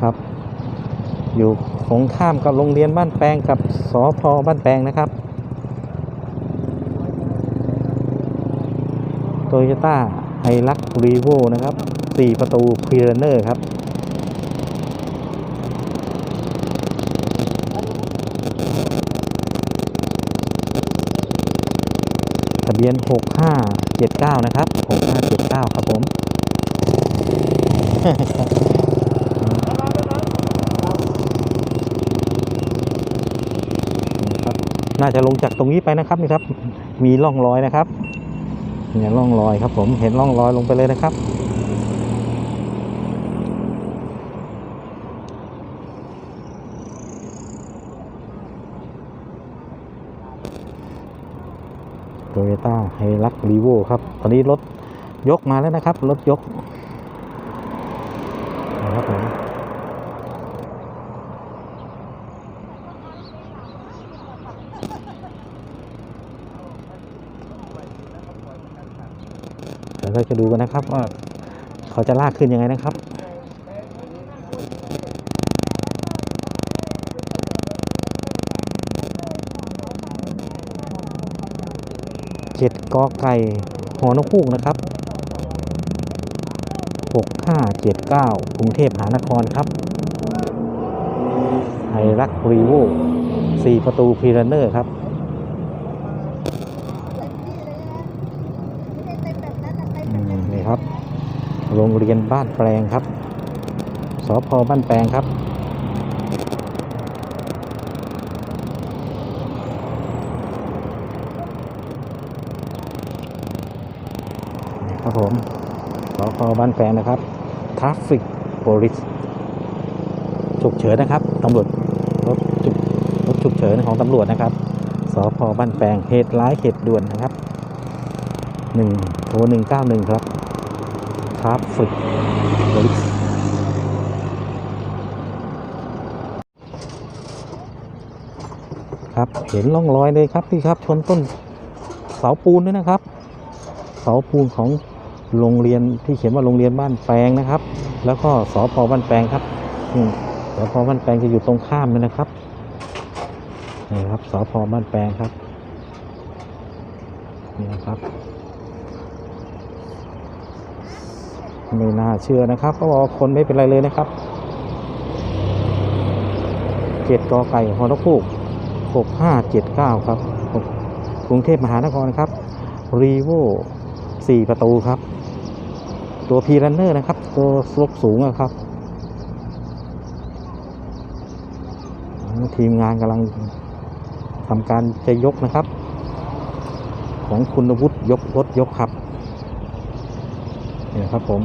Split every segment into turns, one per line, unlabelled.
ครับ อยู่ตรงข้ามกับโรงเรียนบ้านแปลงกับสอพอบ้านแปลงนะครับโตโยต้าไฮลักรีโวนะครับ 4 ประตูพรีเนอร์ครับทะเบียน 6579 นะครับ 6579 ครับผม น่าจะลงจากตรงนี้ไปนะครับนี่ครับ มีร่องรอยนะครับเนี่ยร่องรอยครับ ผมเห็นร่องรอยลงไปเลยนะครับโตโยต้าไฮรักรีโวครับ ตอนนี้รถยกมาแล้วนะครับ รถยกนะครับผม เราจะดูกันนะครับว่าเขาจะลากขึ้นยังไงนะครับเจ็ดกอไก่หอนกฮูกนะครับหกห้าเจ็ดเก้ากรุงเทพมหานครครับไฮรักรีโวสี่ประตูพีรนเนอร์ครับ อืมนี่ครับ โรงเรียนบ้านแปลงครับ สพบ้านแปลงครับ ครับผม สพบ้านแปลงนะครับ Traffic Police ฉุกเฉินนะครับตำรวจรถฉุกรถฉุกเฉินของตำรวจนะครับ สพบ้านแปลงเหตุร้ายเหตุด่วนนะครับหนึ่งโทรหนึ่งเก้าหนึ่งครับ Traffic Police ครับเห็นร่องรอยเลยครับพี่ครับชนต้นเสาปูนด้วยนะครับ เสาปูนของโรงเรียนที่เขียนว่าโรงเรียนบ้านแปลงนะครับ แล้วก็สพบ้านแปลงครับอืมสพบ้านแปลงจะอยู่ตรงข้ามเลยนะครับนี่ครับสพบ้านแปลงครับนี่นะครับ ไม่น่าเชื่อนะครับก็บอกว่าคนไม่เป็นไรเลยนะครับเจ็ดกอไก่ฮอนกพูกหกห้าเจ็ดเก้าครับกรุงเทพมหานครครับรีโว่สี่ประตูครับ ตัวพีรันเนอร์นะครับ ตัวสลบสูงอะครับ ทีมงานกำลังทำการจะยกนะครับ ของคุณวุฒิยกรถยกครับ นี่ครับผม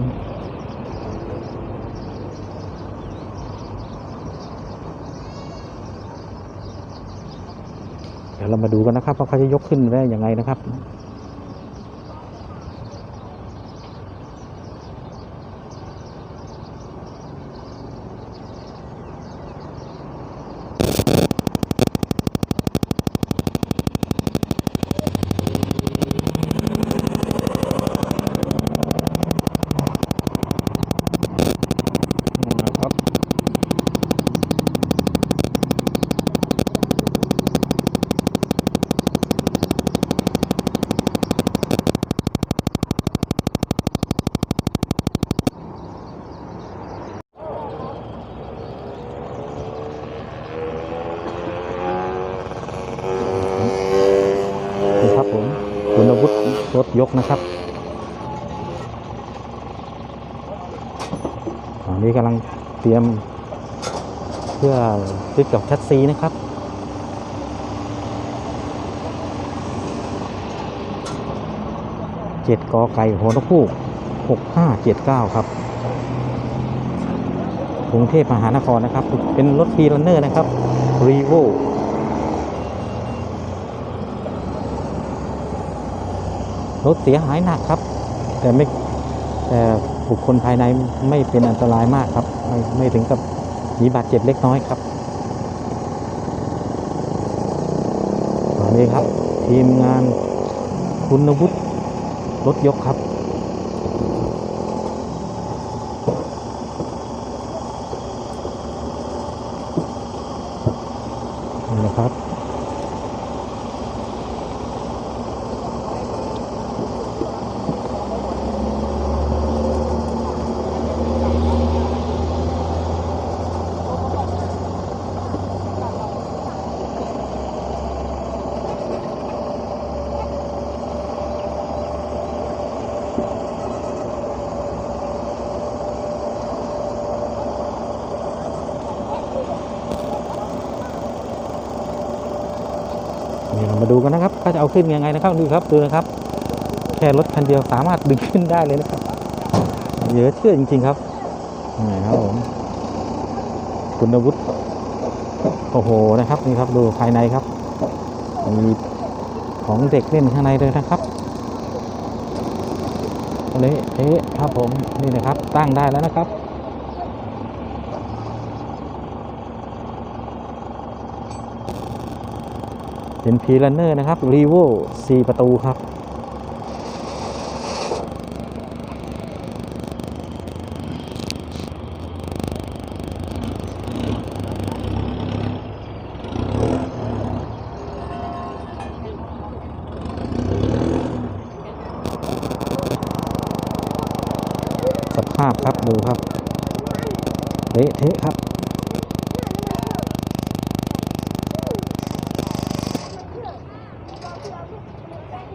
เดี๋ยวเรามาดูกันนะครับว่าเขาจะยกขึ้นได้ยังไงนะครับนะครับ นี่ครับผมคุณอาวุธรถ ยกนะครับอันนี้กำลังเตรียมเพื่อติดกับแชสซีนะครับเจ็ดกอไก่หัวนกคู่หกห้าเจ็ดเก้าครับกรุงเทพมหานครนะครับ เป็นรถทีลันเนอร์นะครับรีโว รถเสียหายหนักครับ แต่ไม่แต่บุคคลภายในไม่เป็นอันตรายมากครับ ไม่ไม่ถึงกับมีบาดเจ็บเล็กน้อยครับนี่ครับ ทีมงานคุณวุฒิรถยกครับ นี่เรามาดูกันนะครับเขาจะเอาขึ้นยังไงนะครับดูครับดูนะครับ แค่รถคันเดียวสามารถดึงขึ้นได้เลยนะครับเยอะเชื่อจริง ๆ ครับนี่ครับผมคุณวุฒิโอ้โหนะครับนี่ครับดูภายในครับมีของเด็กเล่นข้างในเลยนะครับ เละเทะครับผมนี่นะครับตั้งได้แล้วนะครับ เป็นพีลันเนอร์นะครับรีโว4ประตูครับาพครับดูครับเละเทะครับ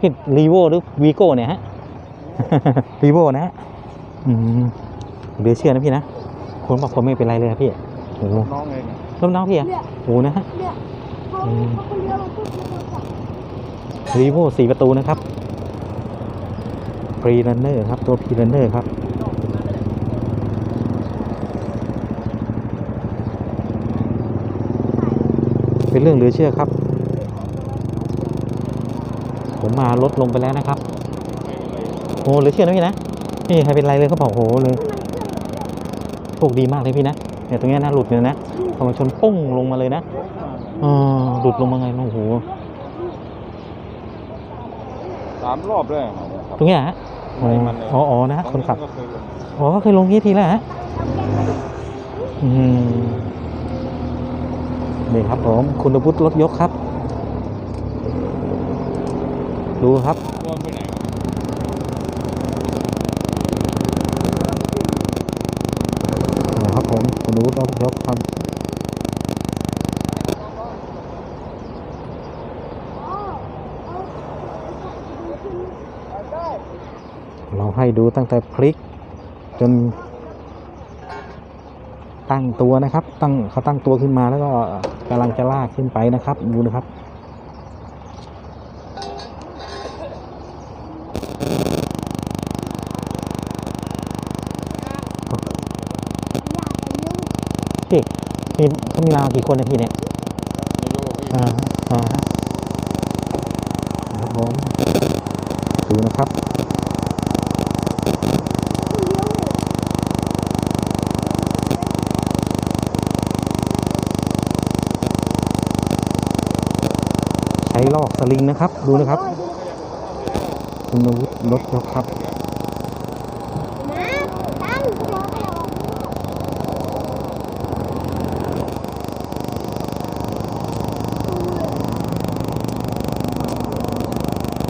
นี่รีโวหรือวีโก้เนี่ยฮะรีโวนะฮะอืมเหลือเชื่อนะพี่นะคนบอกคนไม่เป็นไรเลยครับพี่โอ้โห
น้องเอง
ร่มน้องพี่อะ
เนี่ย
โอ้โหนะฮะ
เนี่ยเขา
อืม
เขาคนเลี้ยวเราปุ๊บเราจับ
รีโวสี่ประตูนะครับพรีรันเนอร์ครับตัวพรีรันเนอร์ครับ เป็นเรื่องเหลือเชื่อครับ ผมมาลดลงไปแล้วนะครับโอ้เหลือเชื่อนะพี่นะนี่ใครเป็นไรเลยเขาบอกโอ้โหเลยโชคดีมากเลยพี่นะเนี่ยตรงเนี้ยนะหลุดเลยนะพอมาชนปุ้งลงมาเลยนะเออหลุดลงมาไงโอ้โห
สามรอบเลยครับ
ตรงเนี้ยฮะอ๋อ
ไม่มันเลย
อ๋ออ๋อนะฮะคนขับ
ก็เคยลง
อ๋อก็เคยลงที่ทีแล้วฮะอืม นี่ครับผม คุณอาวุธรถยกครับ ดูครับ
ร่วมไปไหนครับ
นะครับผม คุณอาวุธรถยกครับเราให้ดูตั้งแต่พลิก จน ตั้งตัวนะครับ ตั้งเขาตั้งตัวขึ้นมาแล้วก็กำลังจะลากขึ้นไปนะครับ ดูนะครับพี่มีเขามีมากี่คนนะพี่เนี่ย
ไม่รู้พี่
อ่าอ่าฮะครับผมดูนะครับ ลอกสลิงนะครับ ดูนะครับ คุณอาวุธรถยกครับ
นะตั้งรอให้เรา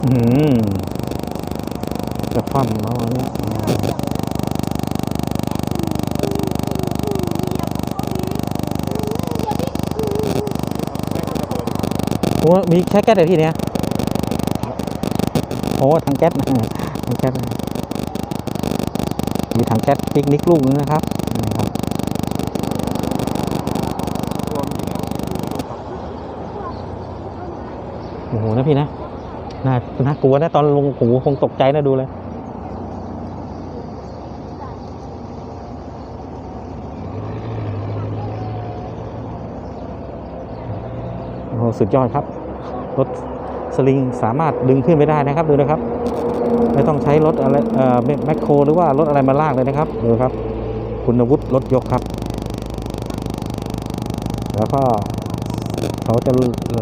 อืมจะคว่ำแล้วอัน อ้มีแค่แก๊สเลยพี่เนี่ยโอ้ถังแก๊สนะถังแก๊สนะมีถังแก๊สปิกนิกลูกนึงนะครับนี่ครับ
ร่วมอยู่เนี่ย
โอ้โหนะพี่นะน่าน่ากลัวนะตอนลงโอ้โหคงตกใจนะดูเลย โอ้โห สุดยอดครับ รถสลิงสามารถดึงขึ้นไปได้นะครับดูนะครับ ไม่ต้องใช้รถอะไรเอ่อแมแมคโครหรือว่ารถอะไรมาลากเลยนะครับดูครับ คุณวุฒิรถยกครับ แล้วก็เขาจะ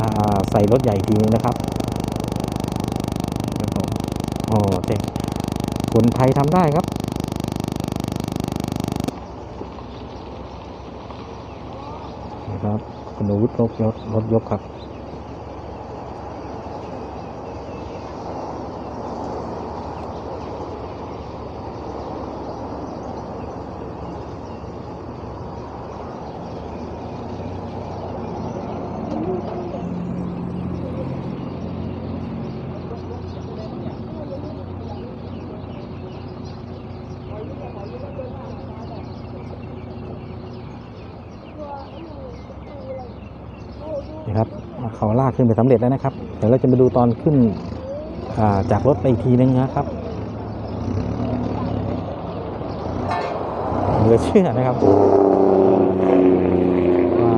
ลาใส่รถใหญ่อีกทีนึงนะครับโอ้เจ๋งคนไทยทำได้ครับ นะ คุณวุธรถยกรถยกครับ เขาลากขึ้นไปสำเร็จแล้วนะครับ เดี๋ยวเราจะมาดูตอนขึ้นาจากรถไปอีกทีนึงนะครับเหลือเชื่อนะครับว่า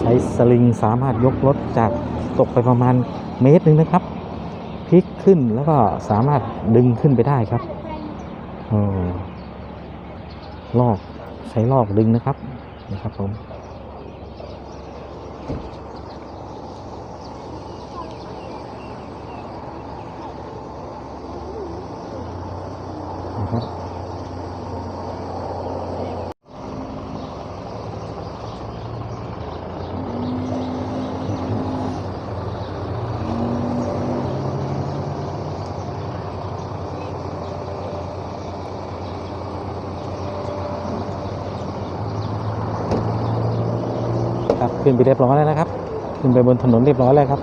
ใช้สลิงสามารถยกรถจากตกไปประมาณเมตรหนึ่งนะครับพลิกขึ้นแล้วก็สามารถดึงขึ้นไปได้ครับอลอกใช้ลอกดึงนะครับนี่ครับผม ขึ้นไปเรียบร้อยแล้วนะครับ ขึ้นไปบนถนนเรียบร้อยแล้วครับ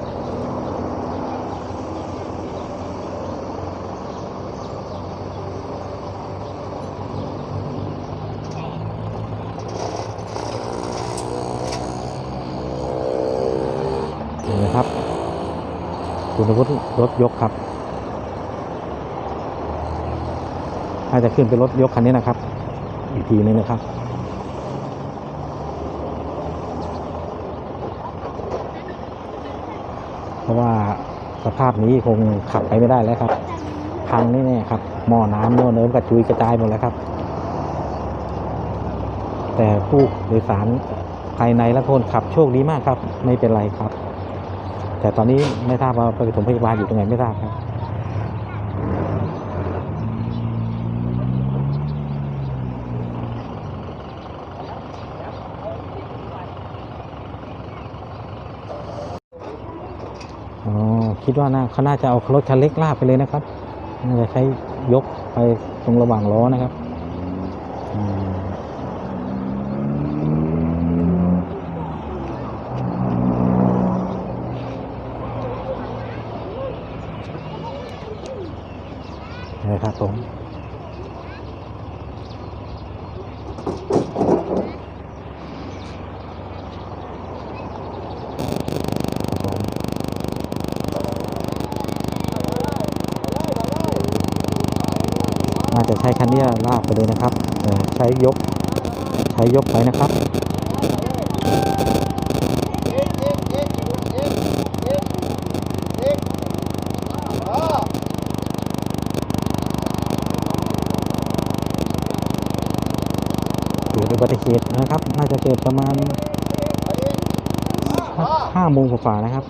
นี่นะครับ คุณอาวุธรถยกครับน่าจะขึ้นเป็นรถยกคันนี้นะครับ อีกทีนึงนะครับ เพราะว่า สภาพนี้คงขับไปไม่ได้แล้วครับ พังแน่ๆครับหม้อน้ำหม้อเนิ้มกระจุยกระจายหมดแล้วครับ แต่ผู้โดยสารภายในและคนขับโชคดีมากครับ ไม่เป็นไรครับ แต่ตอนนี้ไม่ทราบว่าไปปฐมพยาบาลอยู่ตรงไหนไม่ทราบครับ คิดว่าน่าเขาน่าจะเอารถคันเล็กลากไปเลยนะครับน่าจะใช้ยกไปตรงระหว่างล้อนะครับนะครับผม น่าจะใช้คันนี้ลากไปเลยนะครับใช้ยกใช้ยกไปนะครับเกิดอุบัติเหตุนะครับ น่าจะเกิดประมาณห้าโมงกว่านะครับ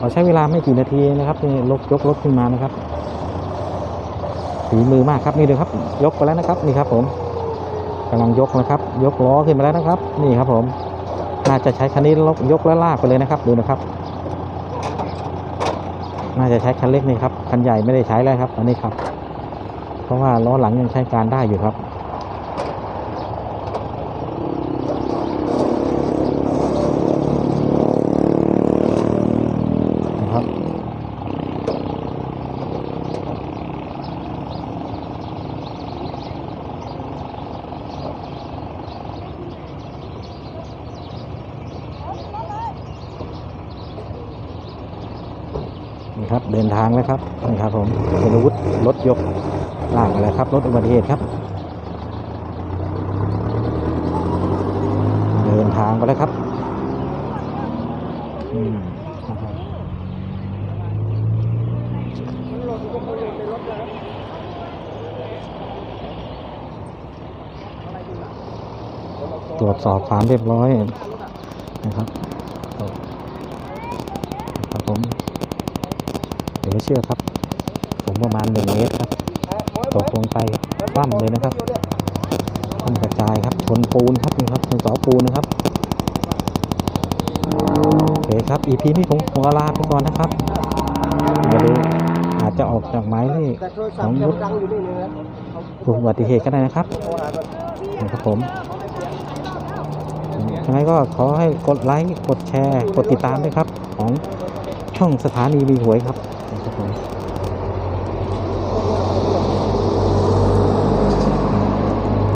เราใช้เวลาไม่กี่นาทีนะครับนี่ลกยกรถขึ้นมานะครับฝีมือมากครับนี่เลยครับ ยกไปแล้วนะครับนี่ครับผมกำลังยกนะครับ ยกล้อขึ้นมาแล้วนะครับ นี่ครับผมน่าจะใช้คันนี้ลกยกแล้วลากไปเลยนะครับดูนะครับน่าจะใช้คันเล็กนี่ครับคันใหญ่ไม่ได้ใช้แล้วครับอันนี้ครับ เพราะว่าล้อหลังยังใช้การได้อยู่ครับ นี่ครับเดินทางแล้วครับนี่ครับ ผมเป็นอาวุธรถยกลากแล้วครับรถอุบัติเหตุครับ เดินทางไปแล้วครับอืมนะครับตรวจสอบความเรียบร้อยนะครับผม เดี๋ยวไม่เชื่อครับผมประมาณหนึ่งเมตรครับตกลงไปคว่ำเลยนะครับคว่ำกระจายครับชนปูนครับนี่ครับชนเสาปูนนะครับโอเคครับ EP นี้ผมขอลาไปก่อนนะครับเดี๋ยวดูอาจจะออกจากหมายเลข
แต่
ของร
ยัง
ถ
ดังอยู่นี่เลยนะ
อุบัติเหตุก็ได้นะครับ
นะ
ครับผมยังไงก็ขอให้กดไลค์ กดแชร์ กดติดตามด้วยครับ ของช่องสถานีวีหวยครับ ครับผม